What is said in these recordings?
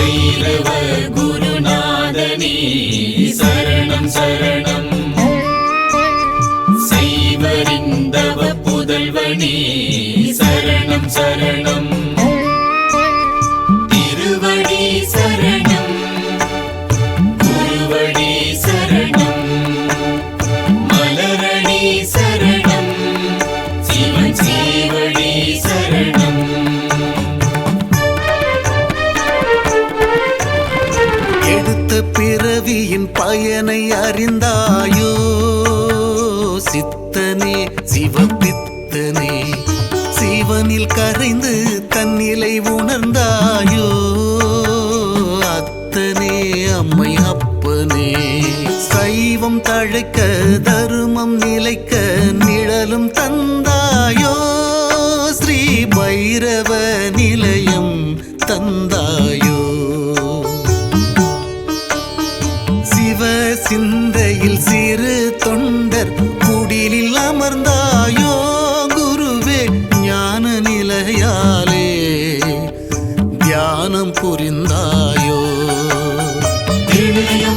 பைரவ குருநாதனே சரணம் சரணம். சைவரிந்தவ புதல்வனே சரணம் சரணம். பயனை அறிந்தாயோ? சித்தனே சிவபித்தனே சிவனில் கரைந்து தன்னிலை உணர்ந்தாயோ? அத்தனே அம்மை அப்பனே சைவம் தழைக்க தருமம் நிலைக்க நிழலும் தந்தாயோ? ஸ்ரீ பைரவ நிலையம் தந்தாயோ? தொண்டர் குடிலில் அமர்ந்தாயோ குருவே ஞான நிலையாலே தியானம் புரிந்தாயோ.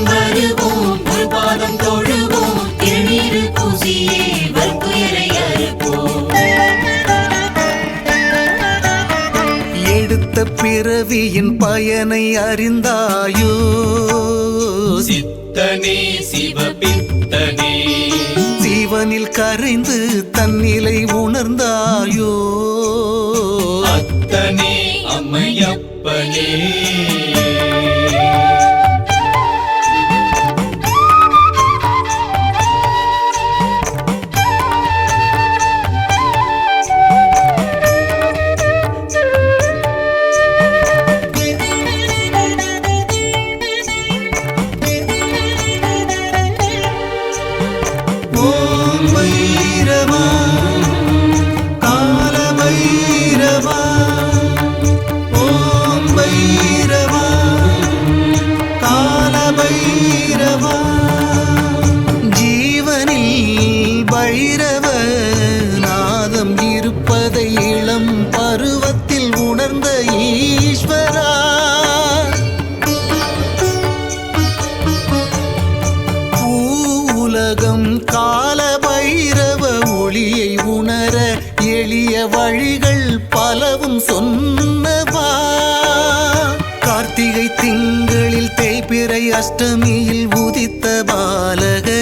வருவோம் ஒரு பாதம் தொழுவோம் திருநீரு பூசியே வற்புயரை அறுப்போம். எடுத்த பிறவியின் பயனை அறிந்தாயோ. சித்தனே சிவபித்தனே சிவனில் கரைந்து தன்னிலை உணர்ந்தாயோ? அத்தனே அம்மையப்பனே. பைரவா അഷ്ടമിയിൽ ഉദിത്ത ബാലക